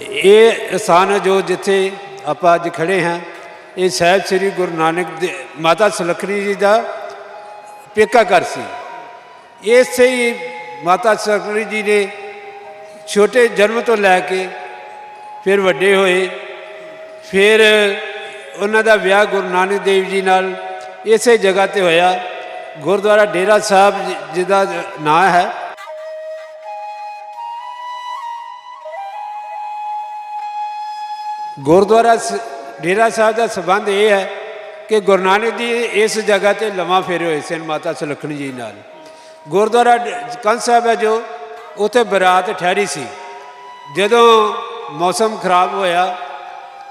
ਇਹ ਸਥਾਨ ਜੋ ਜਿੱਥੇ ਆਪਾਂ ਅੱਜ ਖੜੇ ਹਾਂ, ਇਹ ਸਾਹਿਬ ਸ੍ਰੀ ਗੁਰੂ ਨਾਨਕ ਦੇ, ਮਾਤਾ ਸੁਲੱਖਣੀ ਜੀ ਦਾ ਪੇਕਾ ਘਰ ਸੀ। ਇਸੇ ਹੀ ਮਾਤਾ ਸੁਲੱਖਣੀ ਜੀ ਨੇ ਛੋਟੇ ਜਨਮ ਤੋਂ ਲੈ ਕੇ ਫਿਰ ਵੱਡੇ ਹੋਏ, ਫਿਰ ਉਹਨਾਂ ਦਾ ਵਿਆਹ ਗੁਰੂ ਨਾਨਕ ਦੇਵ ਜੀ ਨਾਲ ਇਸੇ ਜਗ੍ਹਾ ਤੇ ਹੋਇਆ। ਗੁਰਦੁਆਰਾ ਡੇਰਾ ਸਾਹਿਬ ਜਿਹਦਾ ਨਾਂ ਹੈ ਗੁਰਦੁਆਰਾ ਸ- ਡੇਰਾ ਸਾਹਿਬ ਦਾ ਸਬੰਧ ਇਹ ਹੈ ਕਿ ਗੁਰੂ ਨਾਨਕ ਜੀ ਇਸ ਜਗ੍ਹਾ ਤੇ ਲੰਮਾ ਫੇਰੇ ਹੋਏ ਸਨ, ਮਾਤਾ ਸੁਲੱਖਣੀ ਜੀ ਨਾਲ। ਗੁਰਦੁਆਰਾ ਡ- ਕੰਧ ਸਾਹਿਬ ਹੈ ਜੋ, ਉੱਥੇ ਬਰਾਤ ਠਹਿਰੀ ਸੀ। ਜਦੋਂ ਮੌਸਮ ਖਰਾਬ ਹੋਇਆ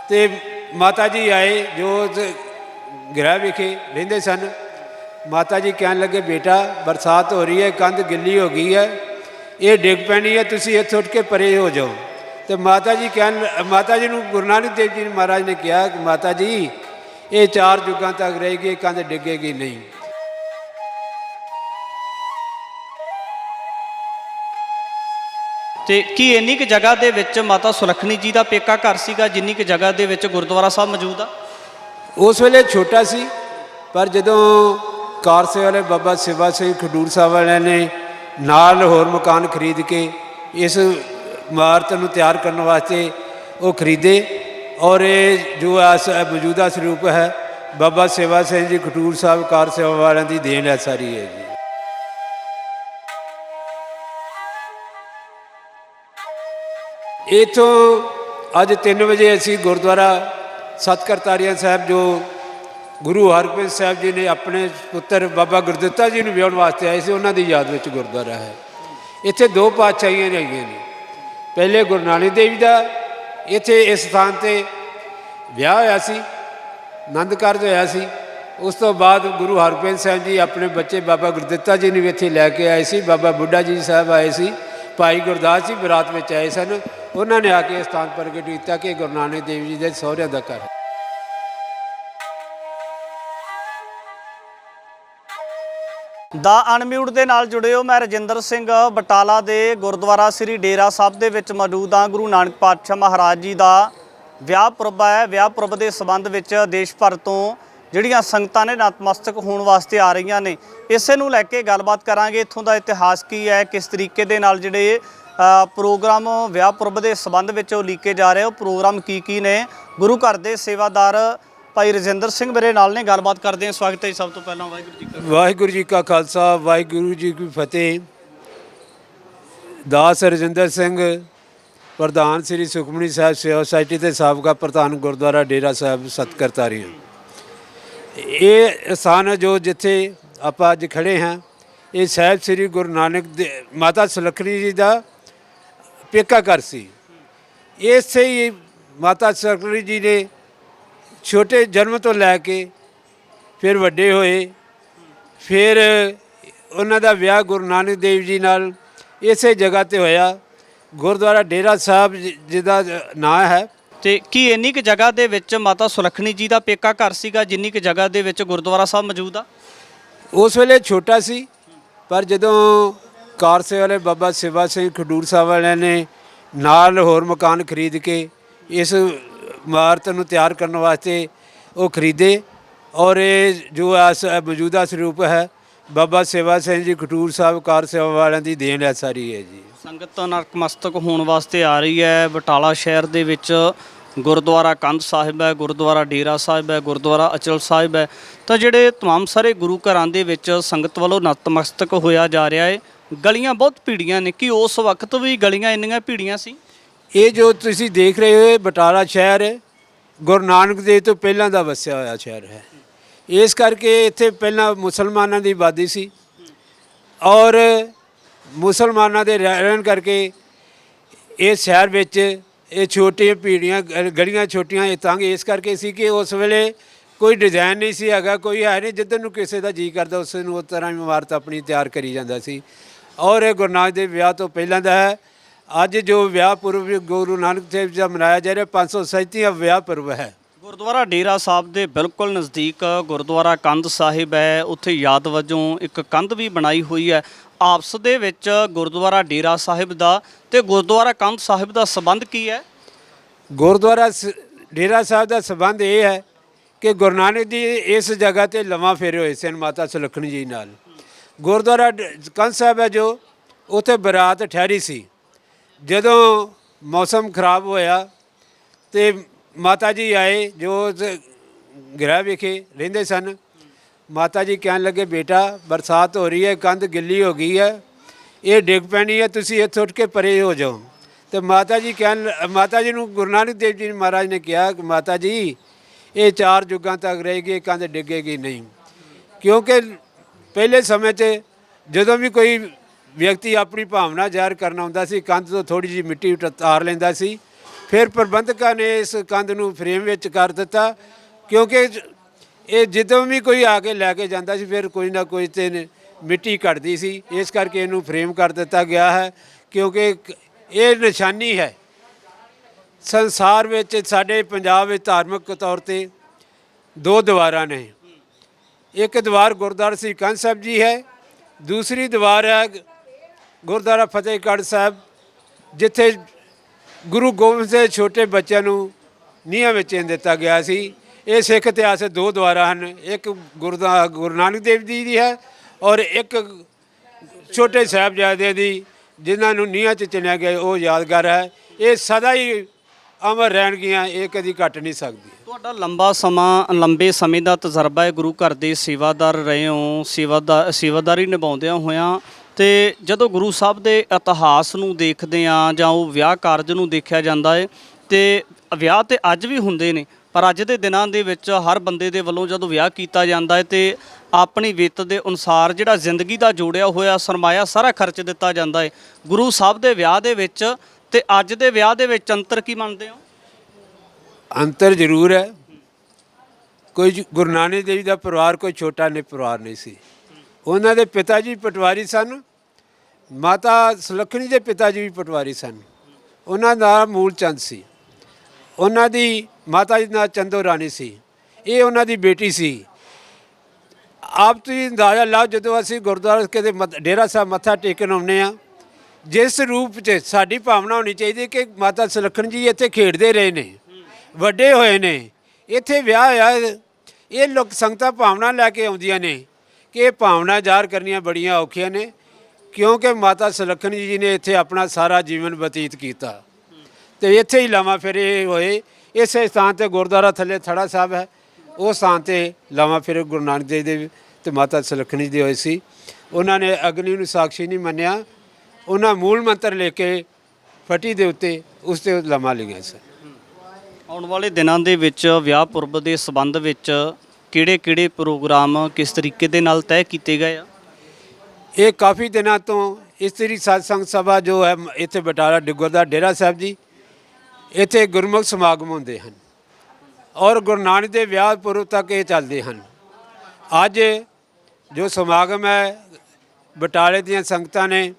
ਤੇ ਮਾਤਾ ਜੀ ਆਏ, ਜੋ ਗ੍ਰਹਿ ਵਿਖੇ ਰਹਿੰਦੇ ਸਨ, ਮਾਤਾ ਜੀ ਕਹਿਣ ਲੱਗੇ, ਬੇਟਾ, ਬਰਸਾਤ ਹੋ ਰਹੀ ਹੈ, ਕੰਧ ਗਿੱਲੀ ਹੋ ਗਈ ਹੈ, ਇਹ ਡਿੱਗ ਪੈਣੀ ਹੈ, ਤੁਸੀਂ ਇੱਥੇ ਉੱਠ ਕੇ ਪਰੇ ਹੋ ਜਾਓ। ਤੇ ਮਾਤਾ ਜੀ ਕਹਿਣ ਮਾਤਾ ਜੀ ਨੂੰ ਗੁਰੂ ਨਾਨਕ ਦੇਵ ਜੀ ਮਹਾਰਾਜ ਨੇ ਕਿਹਾ ਕਿ ਮਾਤਾ ਜੀ ਇਹ ਚਾਰ ਯੁੱਗਾਂ ਤੱਕ ਰਹੇਗੀ ਕੰਧ ਡਿੱਗੇਗੀ ਨਹੀਂ। ਤੇ ਕੀ ਇੰਨੀ ਕੁ ਜਗ੍ਹਾ ਦੇ ਵਿੱਚ ਮਾਤਾ ਸੁਲੱਖਣੀ ਜੀ ਦਾ ਪੇਕਾ ਘਰ ਸੀਗਾ ਜਿੰਨੀ ਕੁ ਜਗ੍ਹਾ ਦੇ ਵਿੱਚ ਗੁਰਦੁਆਰਾ ਸਾਹਿਬ ਮੌਜੂਦ ਆ? ਉਸ ਵੇਲੇ ਛੋਟਾ ਸੀ ਪਰ ਜਦੋਂ ਕਾਰਸੇ ਵਾਲੇ ਬਾਬਾ ਸੇਵਾ ਸਿੰਘ ਖਡੂਰ ਸਾਹਿਬ ਵਾਲਿਆਂ ਨੇ ਨਾਲ ਹੋਰ ਮਕਾਨ ਖਰੀਦ ਕੇ ਇਸ ਇਮਾਰਤ ਨੂੰ ਤਿਆਰ ਕਰਨ ਵਾਸਤੇ ਉਹ ਖਰੀਦੇ। ਔਰ ਇਹ ਜੋ ਐਸ ਮੌਜੂਦਾ ਸਰੂਪ ਹੈ, ਬਾਬਾ ਸੇਵਾ ਸਿੰਘ ਜੀ, ਖਟੂਰ ਸਾਹਿਬ, ਕਾਰ ਸੇਵਾ ਵਾਲਿਆਂ ਦੀ ਦੇਣ ਹੈ ਸਾਰੀ ਹੈ ਜੀ। ਇਥੋਂ ਅੱਜ 3 ਵਜੇ ਅਸੀਂ ਗੁਰਦੁਆਰਾ ਸਤਕਰਤਾਰੀਆ ਸਾਹਿਬ, ਜੋ ਗੁਰੂ ਹਰਗੋਬਿੰਦ ਸਾਹਿਬ ਜੀ ਨੇ ਆਪਣੇ ਪੁੱਤਰ ਬਾਬਾ ਗੁਰਦਿੱਤਾ ਜੀ ਨੂੰ ਵਿਆਹਣ ਵਾਸਤੇ ਆਏ ਸੀ, ਉਹਨਾਂ ਦੀ ਯਾਦ ਵਿੱਚ ਗੁਰਦੁਆਰਾ ਹੈ। ਇੱਥੇ ਦੋ ਪਾਤਸ਼ਾਹੀਆਂ ਰਹੀਆਂ ਨੇ। ਪਹਿਲੇ ਗੁਰੂ ਨਾਨਕ ਦੇਵ ਜੀ ਦਾ ਇੱਥੇ ਇਸ ਸਥਾਨ ਤੇ ਵਿਆਹ ਹੋਇਆ ਸੀ, ਆਨੰਦ ਕਾਰਜ ਹੋਇਆ ਸੀ। ਉਸ ਤੋਂ ਬਾਅਦ ਗੁਰੂ ਹਰਗੋਬਿੰਦ ਸਾਹਿਬ ਜੀ ਆਪਣੇ ਬੱਚੇ ਬਾਬਾ ਗੁਰਦਿੱਤਾ ਜੀ ਨੂੰ ਵੀ ਇੱਥੇ ਲੈ ਕੇ ਆਏ ਸੀ, ਬਾਬਾ ਬੁੱਢਾ ਜੀ ਸਾਹਿਬ ਆਏ ਸੀ, ਭਾਈ ਗੁਰਦਾਸ ਜੀ ਬਰਾਤ ਵਿੱਚ ਆਏ ਸਨ। ਉਹਨਾਂ ਨੇ ਆ ਕੇ ਇਹ ਸਥਾਨ ਪ੍ਰਗਟ ਕੀਤਾ ਕਿ ਗੁਰੂ ਨਾਨਕ ਦੇਵ ਜੀ ਦੇ ਸਹੁਰਿਆਂ ਦਾ ਘਰ ਦਾ ਅਨਮਿਊਟ ਦੇ ਨਾਲ ਜੁੜੇ ਹੋ ਮੈਂ ਰਜਿੰਦਰ ਸਿੰਘ ਬਟਾਲਾ ਦੇ ਗੁਰਦੁਆਰਾ ਸ੍ਰੀ ਡੇਰਾ ਸਾਹਿਬ ਦੇ ਵਿੱਚ ਮੌਜੂਦ ਹਾਂ। ਗੁਰੂ ਨਾਨਕ ਪਾਤਸ਼ਾਹ ਮਹਾਰਾਜ ਜੀ ਦਾ ਵਿਆਹ ਪੁਰਬ ਹੈ। ਵਿਆਹ ਪੁਰਬ ਦੇ ਸੰਬੰਧ ਵਿੱਚ ਦੇਸ਼ ਭਰ ਤੋਂ ਜਿਹੜੀਆਂ ਸੰਗਤਾਂ ਨੇ ਨਤਮਸਤਕ ਹੋਣ ਵਾਸਤੇ ਆ ਰਹੀਆਂ ਨੇ, ਇਸੇ ਨੂੰ ਲੈ ਕੇ ਗੱਲਬਾਤ ਕਰਾਂਗੇ। ਇੱਥੋਂ ਦਾ ਇਤਿਹਾਸ ਕੀ ਹੈ? ਕਿਸ ਤਰੀਕੇ ਦੇ ਨਾਲ ਜਿਹੜੇ ਪ੍ਰੋਗਰਾਮ ਵਿਆਹ ਪੁਰਬ ਦੇ ਸੰਬੰਧ ਵਿੱਚ ਉਹ ਲੀਕੇ ਜਾ ਰਹੇ, ਉਹ ਪ੍ਰੋਗਰਾਮ ਕੀ ਕੀ ਨੇ? ਗੁਰੂ ਘਰ ਦੇ ਸੇਵਾਦਾਰ ਭਾਈ ਰਜਿੰਦਰ ਸਿੰਘ ਮੇਰੇ ਨਾਲ ਨੇ, ਗੱਲਬਾਤ ਕਰਦੇ ਹਾਂ। ਸਵਾਗਤ ਹੈ ਜੀ ਸਭ ਤੋਂ ਪਹਿਲਾਂ ਵਾਹਿਗੁਰੂ ਜੀ ਕਾ ਵਾਹਿਗੁਰੂ ਜੀ ਕਾ ਖਾਲਸਾ, ਵਾਹਿਗੁਰੂ ਜੀ ਕੀ ਫਤਿਹ। ਦਾਸ ਰਜਿੰਦਰ ਸਿੰਘ, ਪ੍ਰਧਾਨ ਸ੍ਰੀ ਸੁਖਮਨੀ ਸਾਹਿਬ ਸੇਵਾ ਸੁਸਾਇਟੀ ਤੇ ਸਾਬਕਾ ਪ੍ਰਧਾਨ ਗੁਰਦੁਆਰਾ ਡੇਰਾ ਸਾਹਿਬ ਸਤਕਰਤਾਰੀਆਂ ਇਹ ਸਥਾਨ ਹੈ ਜੋ ਜਿੱਥੇ ਆਪਾਂ ਅੱਜ ਖੜੇ ਹਾਂ। ਇਹ ਸਾਹਿਬ ਸ੍ਰੀ ਗੁਰੂ ਨਾਨਕ ਦੇ, ਮਾਤਾ ਸੁਲੱਖਣੀ ਜੀ ਦਾ ਪੇਕਾ ਘਰ ਸੀ। ਇਸੇ ਹੀ ਮਾਤਾ ਸੁਲੱਖਣੀ ਜੀ ਨੇ ਛੋਟੇ ਜਨਮ ਤੋਂ ਲੈ ਕੇ ਫਿਰ ਵੱਡੇ ਹੋਏ ਫਿਰ ਉਹਨਾਂ ਦਾ ਵਿਆਹ ਗੁਰੂ ਨਾਨਕ ਦੇਵ ਜੀ ਨਾਲ ਇਸੇ ਜਗ੍ਹਾ ਤੇ ਹੋਇਆ। ਗੁਰਦੁਆਰਾ ਡੇਰਾ ਸਾਹਿਬ ਜਿਹਦਾ ਨਾਂ ਹੈ। ਤੇ ਕੀ ਇੰਨੀ ਕੁ ਜਗ੍ਹਾ ਦੇ ਵਿੱਚ ਮਾਤਾ ਸੁਲੱਖਣੀ ਜੀ ਦਾ ਪੇਕਾ ਘਰ ਸੀਗਾ ਜਿੰਨੀ ਕੁ ਜਗ੍ਹਾ ਦੇ ਵਿੱਚ ਗੁਰਦੁਆਰਾ ਸਾਹਿਬ ਮੌਜੂਦ ਆ? ਉਸ ਵੇਲੇ ਛੋਟਾ ਸੀ ਪਰ ਜਦੋਂ ਕਾਰਸੇ ਵਾਲੇ ਬਾਬਾ ਸੇਵਾ ਸਿੰਘ ਖਡੂਰ ਸਾਹਿਬ ਵਾਲਿਆਂ ਨੇ ਨਾਲ ਹੋਰ ਮਕਾਨ ਖਰੀਦ ਕੇ ਇਸ ਇਮਾਰਤ ਨੂੰ ਤਿਆਰ ਕਰਨ ਵਾਸਤੇ ਉਹ ਖਰੀਦੇ ਔਰ ਇਹ ਜੋ ਐਸ ਮੌਜੂਦਾ ਸਰੂਪ ਹੈ ਬਾਬਾ ਸੇਵਾ ਸਿੰਘ ਜੀ ਖਡੂਰ ਸਾਹਿਬ ਕਾਰ ਸੇਵਾ ਵਾਲਿਆਂ ਦੀ ਦੇਣ ਹੈ ਸਾਰੀ ਹੈ ਜੀ ਸੰਗਤ ਨਤਮਸਤਕ ਹੋਣ ਵਾਸਤੇ ਆ ਰਹੀ ਹੈ ਬਟਾਲਾ ਸ਼ਹਿਰ ਦੇ ਵਿੱਚ ਗੁਰਦੁਆਰਾ ਕੰਧ ਸਾਹਿਬ ਹੈ ਗੁਰਦੁਆਰਾ ਡੇਰਾ ਸਾਹਿਬ ਹੈ ਗੁਰਦੁਆਰਾ ਅਚਲ ਸਾਹਿਬ ਹੈ ਤਾਂ ਜਿਹੜੇ तमाम ਸਾਰੇ ਗੁਰੂ ਘਰਾਂ ਦੇ ਵਿੱਚ ਸੰਗਤ ਵੱਲੋਂ ਨਤਮਸਤਕ ਹੋਇਆ ਜਾ ਰਿਹਾ ਹੈ ਗਲੀਆਂ ਬਹੁਤ ਭੀੜੀਆਂ ਨੇ ਕਿ ਉਸ ਵਕਤ ਵੀ ਗਲੀਆਂ ਇੰਨੀਆਂ ਭੀੜੀਆਂ ਸੀ ਇਹ ਜੋ ਤੁਸੀਂ ਦੇਖ ਰਹੇ ਹੋ, ਇਹ ਬਟਾਲਾ ਸ਼ਹਿਰ ਗੁਰੂ ਨਾਨਕ ਦੇਵ ਤੋਂ ਪਹਿਲਾਂ ਦਾ ਵਸਿਆ ਹੋਇਆ ਸ਼ਹਿਰ ਹੈ। ਇਸ ਕਰਕੇ ਇੱਥੇ ਪਹਿਲਾਂ ਮੁਸਲਮਾਨਾਂ ਦੀ ਆਬਾਦੀ ਸੀ ਔਰ ਮੁਸਲਮਾਨਾਂ ਦੇ ਰਹਿਣ ਕਰਕੇ ਇਸ ਸ਼ਹਿਰ ਵਿੱਚ ਇਹ ਛੋਟੀਆਂ ਪੀੜੀਆਂ ਗਲੀਆਂ ਛੋਟੀਆਂ ਇਹ ਤੰਗ, ਇਸ ਕਰਕੇ ਸੀ ਕਿ ਉਸ ਵੇਲੇ ਕੋਈ ਡਿਜ਼ਾਈਨ ਨਹੀਂ ਸੀ ਹੈਗਾ, ਕੋਈ ਹੈ ਨਹੀਂ ਜਿੱਦਨ ਨੂੰ ਕਿਸੇ ਦਾ ਜੀ ਕਰਦਾ, ਉਸ ਨੂੰ ਉਸ ਤਰ੍ਹਾਂ ਹੀ ਇਮਾਰਤ ਆਪਣੀ ਤਿਆਰ ਕਰੀ ਜਾਂਦਾ ਸੀ। ਔਰ ਇਹ ਗੁਰੂ ਨਾਨਕ ਦੇਵ ਵਿਆਹ ਤੋਂ ਪਹਿਲਾਂ ਦਾ ਹੈ। ਅੱਜ ਜੋ ਵਿਆਹ ਪੁਰਬ ਗੁਰੂ ਨਾਨਕ ਦੇਵ ਜੀ ਦਾ ਮਨਾਇਆ ਜਾ ਰਿਹਾ 537ਵਾਂ ਵਿਆਹ ਪੁਰਬ ਹੈ। ਗੁਰਦੁਆਰਾ ਡੇਰਾ ਸਾਹਿਬ ਦੇ ਬਿਲਕੁਲ ਨਜ਼ਦੀਕ ਗੁਰਦੁਆਰਾ ਕੰਧ ਸਾਹਿਬ ਹੈ। ਉੱਥੇ ਯਾਦ ਵਜੋਂ ਇੱਕ ਕੰਧ ਵੀ ਬਣਾਈ ਹੋਈ ਹੈ। ਆਪਸ ਦੇ ਵਿੱਚ ਗੁਰਦੁਆਰਾ ਡੇਰਾ ਸਾਹਿਬ ਦਾ ਤੇ ਗੁਰਦੁਆਰਾ ਕੰਧ ਸਾਹਿਬ ਦਾ ਸੰਬੰਧ ਕੀ ਹੈ? ਗੁਰਦੁਆਰਾ ਸ- ਡੇਰਾ ਸਾਹਿਬ ਦਾ ਸਬੰਧ ਇਹ ਹੈ ਕਿ ਗੁਰੂ ਨਾਨਕ ਜੀ ਇਸ ਜਗ੍ਹਾ ਤੇ ਲਵਾਂ ਫੇਰੇ ਹੋਏ ਸਨ ਮਾਤਾ ਸੁਲੱਖਣੀ ਜੀ ਨਾਲ। ਗੁਰਦੁਆਰਾ ਡ- ਕੰਧ ਸਾਹਿਬ ਹੈ ਜੋ ਉੱਥੇ ਬਰਾਤ ਠਹਿਰੀ ਸੀ। ਜਦੋਂ ਮੌਸਮ ਖਰਾਬ ਹੋਇਆ ਤੇ ਮਾਤਾ ਜੀ ਆਏ, ਜੋ ਗ੍ਰਹਿ ਵਿਖੇ ਰਹਿੰਦੇ ਸਨ, ਮਾਤਾ ਜੀ ਕਹਿਣ ਲੱਗੇ, ਬੇਟਾ, ਬਰਸਾਤ ਹੋ ਰਹੀ ਹੈ, ਕੰਧ ਗਿੱਲੀ ਹੋ ਗਈ ਹੈ, ਇਹ ਡਿੱਗ ਪੈਣੀ ਹੈ, ਤੁਸੀਂ ਇੱਥੇ ਉੱਠ ਕੇ ਪਰੇ ਹੋ ਜਾਓ। ਤੇ ਮਾਤਾ ਜੀ ਕਹਿਣ, ਮਾਤਾ ਜੀ ਨੂੰ ਗੁਰੂ ਨਾਨਕ ਦੇਵ ਜੀ ਮਹਾਰਾਜ ਨੇ ਕਿਹਾ ਕਿ ਮਾਤਾ ਜੀ, ਇਹ ਚਾਰ ਯੁੱਗਾਂ ਤੱਕ ਰਹੇਗੀ ਇਹ ਕੰਧ ਡਿੱਗੇਗੀ ਨਹੀਂ। ਕਿਉਂਕਿ ਪਹਿਲੇ ਸਮੇਂ 'ਚ ਜਦੋਂ ਵੀ ਕੋਈ ਵਿਅਕਤੀ ਆਪਣੀ ਭਾਵਨਾ ਜ਼ਾਹਿਰ ਕਰਨਾ ਹੁੰਦਾ ਸੀ, ਕੰਧ ਤੋਂ ਥੋੜੀ ਜਿਹੀ ਮਿੱਟੀ ਉਤਾਰ ਲੈਂਦਾ ਸੀ। ਫਿਰ ਪ੍ਰਬੰਧਕਾਂ ਨੇ ਇਸ ਕੰਧ ਨੂੰ ਫਰੇਮ ਵਿੱਚ ਕਰ ਦਿੱਤਾ, ਕਿਉਂਕਿ ਇਹ ਜਦੋਂ ਵੀ ਕੋਈ ਆ ਕੇ ਲੈ ਕੇ ਜਾਂਦਾ ਸੀ, ਫਿਰ ਕੋਈ ਨਾ ਕੋਈ ਤੇ ਮਿੱਟੀ ਘਟਦੀ ਸੀ। ਇਸ ਕਰਕੇ ਇਹਨੂੰ ਫਰੇਮ ਕਰ ਦਿੱਤਾ ਗਿਆ ਹੈ, ਕਿਉਂਕਿ ਇਹ ਨਿਸ਼ਾਨੀ ਹੈ। ਸੰਸਾਰ ਵਿੱਚ ਸਾਡੇ ਪੰਜਾਬ ਵਿੱਚ ਧਾਰਮਿਕ ਤੌਰ ਤੇ ਦੋ ਦੀਵਾਰਾਂ ਨੇ। ਇੱਕ ਦੀਵਾਰ ਗੁਰਦੁਆਰਾ ਸ੍ਰੀ ਕੰਧ ਸਾਹਿਬ ਜੀ ਹੈ, ਦੂਸਰੀ ਦੀਵਾਰ ਹੈ ਗੁਰਦੁਆਰਾ ਫਤਿਹਗੜ੍ਹ ਸਾਹਿਬ, ਜਿੱਥੇ ਗੁਰੂ ਗੋਬਿੰਦ ਸਿੰਘ ਦੇ ਛੋਟੇ ਬੱਚਿਆਂ ਨੂੰ ਨੀਹਾਂ ਵਿੱਚ ਦਿੱਤਾ ਗਿਆ ਸੀ। ਇਹ ਸਿੱਖ ਇਤਿਹਾਸ ਦੇ ਦੋ ਦੁਆਰਾ ਹਨ। ਇੱਕ ਗੁਰਦਾ, ਗੁਰੂ ਨਾਨਕ ਦੇਵ ਜੀ ਦੀ ਹੈ ਔਰ ਇੱਕ ਛੋਟੇ ਸਾਹਿਬਜ਼ਾਦੇ ਦੀ, ਜਿਨ੍ਹਾਂ ਨੂੰ ਨੀਹਾਂ 'ਚ ਚਿਣਿਆ ਗਿਆ, ਉਹ ਯਾਦਗਾਰ ਹੈ। ਇਹ ਸਦਾ ਹੀ ਅਮਰ ਰਹਿਣਗੀਆਂ, ਇਹ ਕਦੀ ਘਟ ਨਹੀਂ ਸਕਦੀ ਤੁਹਾਡਾ ਲੰਬਾ ਸਮਾਂ, ਲੰਬੇ ਸਮੇਂ ਦਾ ਤਜਰਬਾ ਹੈ ਗੁਰੂ ਘਰ ਦੇ ਸੇਵਾਦਾਰ ਰਹੇ ਹੋ ਸੇਵਾਦਾਰ ਸੇਵਾਦਾਰੀ ਨਿਭਾਉਂਦਿਆਂ ਹੋਇਆਂ। ਤੇ ਜਦੋਂ ਗੁਰੂ ਸਾਹਿਬ ਦੇ ਇਤਿਹਾਸ ਨੂੰ ਦੇਖਦੇ ਆ ਜਾਂ ਉਹ ਵਿਆਹ ਕਾਰਜ ਨੂੰ ਦੇਖਿਆ ਜਾਂਦਾ ਹੈ ਤੇ ਵਿਆਹ ਤੇ ਅੱਜ ਵੀ ਹੁੰਦੇ ਨੇ, ਪਰ ਅੱਜ ਦੇ ਦਿਨਾਂ ਦੇ ਵਿੱਚ ਹਰ ਬੰਦੇ ਦੇ ਵੱਲੋਂ ਜਦੋਂ ਵਿਆਹ ਕੀਤਾ ਜਾਂਦਾ ਹੈ ਤੇ ਆਪਣੀ ਵਿੱਤ ਦੇ ਅਨੁਸਾਰ ਜਿਹੜਾ ਜ਼ਿੰਦਗੀ ਦਾ ਜੋੜਿਆ ਹੋਇਆ ਸਰਮਾਇਆ ਸਾਰਾ ਖਰਚ ਦਿੱਤਾ ਜਾਂਦਾ ਹੈ। ਗੁਰੂ ਸਾਹਿਬ ਦੇ ਵਿਆਹ ਦੇ ਵਿੱਚ ਤੇ ਅੱਜ ਦੇ ਵਿਆਹ ਦੇ ਵਿੱਚ ਅੰਤਰ ਕੀ ਮੰਨਦੇ ਹੋ? ਅੰਤਰ ਜ਼ਰੂਰ ਹੈ। ਕੋਈ ਗੁਰੂ ਨਾਨਕ ਦੇਵ ਜੀ ਦਾ ਪਰਿਵਾਰ ਕੋਈ ਛੋਟਾ ਨਹੀਂ, ਪਰਿਵਾਰ ਨਹੀਂ ਸੀ। ਉਹਨਾਂ ਦੇ ਪਿਤਾ ਜੀ ਪਟਵਾਰੀ ਸਨ, ਮਾਤਾ ਸੁਲੱਖਣੀ ਦੇ ਪਿਤਾ ਜੀ ਵੀ ਪਟਵਾਰੀ ਸਨ। ਉਹਨਾਂ ਦਾ ਮੂਲ ਚੰਦ ਸੀ। ਉਹਨਾਂ ਦੀ ਮਾਤਾ ਜੀ ਦਾ ਚੰਦੋ ਰਾਣੀ ਸੀ। ਇਹ ਉਹਨਾਂ ਦੀ ਬੇਟੀ ਸੀ। ਆਪ ਤੁਸੀਂ ਅੰਦਾਜ਼ਾ ਲਾਓ, ਜਦੋਂ ਅਸੀਂ ਗੁਰਦੁਆਰਾ ਕਿਤੇ ਮੱਥ- ਡੇਰਾ ਸਾਹਿਬ ਮੱਥਾ ਟੇਕਣ ਆਉਂਦੇ ਆ ਜਿਸ ਰੂਪ 'ਚ ਸਾਡੀ ਭਾਵਨਾ ਹੋਣੀ ਚਾਹੀਦੀ ਕਿ ਮਾਤਾ ਸੁਲੱਖਣ ਜੀ ਇੱਥੇ ਖੇਡਦੇ ਰਹੇ ਨੇ, ਵੱਡੇ ਹੋਏ ਨੇ, ਇੱਥੇ ਵਿਆਹ ਹੋਇਆ, ਇਹ ਲੋਕ ਸੰਗਤਾਂ ਭਾਵਨਾ ਲੈ ਕੇ ਆਉਂਦੀਆਂ ਨੇ। ਕਿ ਇਹ ਭਾਵਨਾ ਜ਼ਾਹਰ ਕਰਨੀਆਂ ਬੜੀਆਂ ਔਖੀਆਂ ਨੇ, ਕਿਉਂਕਿ ਮਾਤਾ ਸੁਲੱਖਣ ਜੀ ਨੇ ਇੱਥੇ ਆਪਣਾ ਸਾਰਾ ਜੀਵਨ ਬਤੀਤ ਕੀਤਾ। ਤੇ ਇੱਥੇ ਹੀ ਲਾਵਾਂ ਫੇਰੇ ਹੋਏ। ਇਸੇ ਸਥਾਨ ਤੇ ਗੁਰਦੁਆਰਾ ਥੱਲੇ ਥੜਾ ਸਾਹਿਬ ਹੈ। ਉਹ ਸਥਾਨ ਤੇ ਲਾਵਾਂ ਫੇਰੇ ਗੁਰੂ ਨਾਨਕ ਦੇਵ ਦੇ ਤੇ ਮਾਤਾ ਸੁਲੱਖਣੀ ਜੀ ਦੇ ਹੋਏ ਸੀ। ਉਹਨਾਂ ਨੇ ਅਗਨੀ ਨੂੰ ਸਾਖੀ ਨਹੀਂ ਮੰਨਿਆ। ਉਹਨਾਂ ਮੂਲ ਮੰਤਰ ਲੈ ਕੇ ਫਟੀ ਦੇ ਉੱਤੇ ਉਸ ਤੇ ਲਾਵਾਂ ਲਿਖਿਆ ਸੀ ਆਉਣ ਵਾਲੇ ਦਿਨਾਂ ਦੇ ਵਿੱਚ ਵਿਆਹ ਪੁਰਬ ਦੇ ਸਬੰਧ ਵਿੱਚ ਕਿਹੜੇ-ਕਿਹੜੇ ਪ੍ਰੋਗਰਾਮ ਕਿਸ ਤਰੀਕੇ ਦੇ ਨਾਲ ਤੈਅ ਕੀਤੇ ਗਏ ਆ? ਇਹ ਕਾਫੀ ਦਿਨਾਂ ਤੋਂ ਇਸਤਰੀ ਸਤਸੰਗ ਸਭਾ ਜੋ ਹੈ, ਇੱਥੇ ਬਟਾਲਾ ਡਿੱਗਰ ਦਾ ਡੇਰਾ ਸਾਹਿਬ ਜੀ, ਇੱਥੇ ਗੁਰਮੁਖ ਸਮਾਗਮ ਹੁੰਦੇ ਹਨ ਔਰ ਗੁਰੂ ਨਾਨਕ ਦੇ ਵਿਆਹ ਪੁਰਬ ਤੱਕ ਇਹ ਚੱਲਦੇ ਹਨ। ਅੱਜ ਜੋ ਸਮਾਗਮ ਹੈ, ਬਟਾਲੇ ਦੀਆਂ ਸੰਗਤਾਂ ਨੇ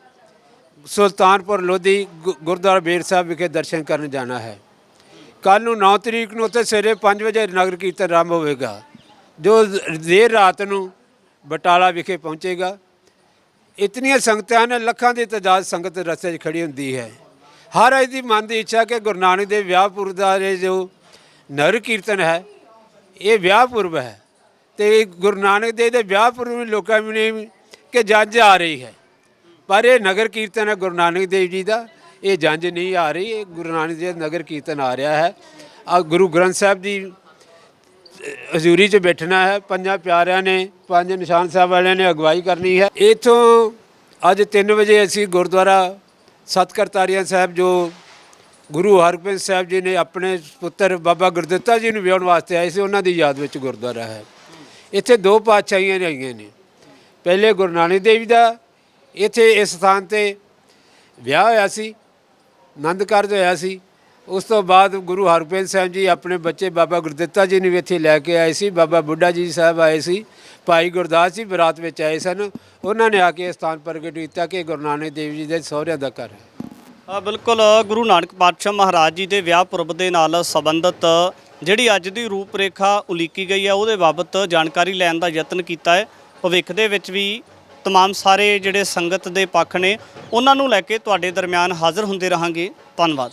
ਸੁਲਤਾਨਪੁਰ ਲੋਧੀ ਗੁ- ਗੁਰਦੁਆਰਾ ਬੇਰ ਸਾਹਿਬ ਵਿਖੇ ਦਰਸ਼ਨ ਕਰਨ ਜਾਣਾ ਹੈ। ਕੱਲ ਨੂੰ 9 ਤਰੀਕ ਨੂੰ ਉੱਥੇ ਸਵੇਰੇ 5 ਵਜੇ ਨਗਰ ਕੀਰਤਨ ਆਰੰਭ ਹੋਵੇਗਾ। ਜੋ ਦੇਰ ਰਾਤ ਨੂੰ ਬਟਾਲਾ ਵਿਖੇ ਪਹੁੰਚੇਗਾ, ਇਤਨੀਆਂ ਸੰਗਤਾਂ ਨੇ ਲੱਖਾਂ ਦੀ ਤਾਦਾਦ ਸੰਗਤ ਰਸਤੇ 'ਚ ਖੜੀ ਹੁੰਦੀ ਹੈ। ਹਰ ਅੱਜ ਦੀ ਮਨ ਦੀ ਇੱਛਾ ਕਿ ਗੁਰੂ ਨਾਨਕ ਦੇਵ ਵਿਆਹ ਪੁਰਬ ਦਾ ਇਹ ਜੋ ਨਗਰ ਕੀਰਤਨ ਹੈ, ਇਹ ਵਿਆਹ ਪੁਰਬ ਹੈ ਤੇ ਗੁਰੂ ਨਾਨਕ ਦੇਵ ਦੇ ਵਿਆਹ ਪੁਰਬ ਨੂੰ ਲੋਕਾਂ ਨੇ ਕਿ ਜੰਜ ਆ ਰਹੀ ਹੈ। ਪਰ ਇਹ ਨਗਰ ਕੀਰਤਨ ਹੈ ਗੁਰੂ ਨਾਨਕ ਦੇਵ ਜੀ ਦਾ, ਇਹ ਜੰਜ ਨਹੀਂ ਆ ਰਹੀ, ਇਹ ਗੁਰੂ ਨਾਨਕ ਦੇਵ ਨਗਰ ਕੀਰਤਨ ਆ ਰਿਹਾ ਹੈ। ਆ ਗੁਰੂ ਗ੍ਰੰਥ ਸਾਹਿਬ ਦੀ ਹਜ਼ੂਰੀ 'ਚ ਬੈਠਣਾ ਹੈ, ਪੰਜਾਂ ਪਿਆਰਿਆਂ ਨੇ, ਪੰਜ ਨਿਸ਼ਾਨ ਸਾਹਿਬ ਵਾਲਿਆਂ ਨੇ ਅਗਵਾਈ ਕਰਨੀ ਹੈ। ਇਥੋਂ ਅੱਜ 3 ਵਜੇ ਅਸੀਂ ਗੁਰਦੁਆਰਾ ਸਤਕਰਤਾਰੀਆ ਸਾਹਿਬ, ਜੋ ਗੁਰੂ ਹਰਗੋਬਿੰਦ ਸਾਹਿਬ ਜੀ ਨੇ ਆਪਣੇ ਪੁੱਤਰ ਬਾਬਾ ਗੁਰਦਿੱਤਾ ਜੀ ਨੂੰ ਵਿਆਹਣ ਵਾਸਤੇ ਆਏ ਸੀ, ਉਹਨਾਂ ਦੀ ਯਾਦ ਵਿੱਚ ਗੁਰਦੁਆਰਾ ਹੈ। ਇੱਥੇ ਦੋ ਪਾਤਸ਼ਾਹੀਆਂ ਰਹੀਆਂ ਨੇ। ਪਹਿਲੇ ਗੁਰੂ ਨਾਨਕ ਦੇਵ ਜੀ ਦਾ, ਇੱਥੇ ਇਸ ਸਥਾਨ ਤੇ ਵਿਆਹ ਹੋਇਆ ਸੀ ਆਨੰਦ ਕਾਰਜ ਹੋਇਆ ਸੀ। ਉਸ ਤੋਂ ਬਾਅਦ ਗੁਰੂ ਹਰਗੋਬਿੰਦ ਸਾਹਿਬ ਜੀ ਆਪਣੇ ਬੱਚੇ ਬਾਬਾ ਗੁਰਦਿੱਤਾ ਜੀ ਨੂੰ ਵੀ ਇੱਥੇ ਲੈ ਕੇ ਆਏ ਸੀ ਬਾਬਾ ਬੁੱਢਾ ਜੀ ਸਾਹਿਬ ਆਏ ਸੀ ਭਾਈ ਗੁਰਦਾਸ ਜੀ ਬਰਾਤ ਵਿੱਚ ਆਏ ਸਨ ਉਹਨਾਂ ਨੇ ਆ ਕੇ ਇਹ ਸਥਾਨ ਪ੍ਰਗਟ ਕੀਤਾ ਕਿ ਗੁਰੂ ਨਾਨਕ ਦੇਵ ਜੀ ਦੇ ਸਹੁਰਿਆਂ ਦਾ ਘਰ ਹੈ ਆ ਬਿਲਕੁਲ ਗੁਰੂ ਨਾਨਕ ਪਾਤਸ਼ਾਹ ਮਹਾਰਾਜ ਜੀ ਦੇ ਵਿਆਹ ਪੁਰਬ ਦੇ ਨਾਲ ਸੰਬੰਧਿਤ ਜਿਹੜੀ ਅੱਜ ਦੀ ਰੂਪਰੇਖਾ ਉਲੀਕੀ ਗਈ ਹੈ ਉਹਦੇ ਬਾਬਤ ਜਾਣਕਾਰੀ ਲੈਣ ਦਾ ਯਤਨ ਕੀਤਾ ਹੈ ਭਵਿੱਖ ਦੇ ਵਿੱਚ ਵੀ तमाम ਸਾਰੇ ਜਿਹੜੇ ਸੰਗਤ ਦੇ ਪੱਖ ਨੇ ਉਹਨਾਂ ਨੂੰ ਲੈ ਕੇ ਤੁਹਾਡੇ ਦਰਮਿਆਨ ਹਾਜ਼ਰ ਹੁੰਦੇ ਰਹਾਂਗੇ ਧੰਨਵਾਦ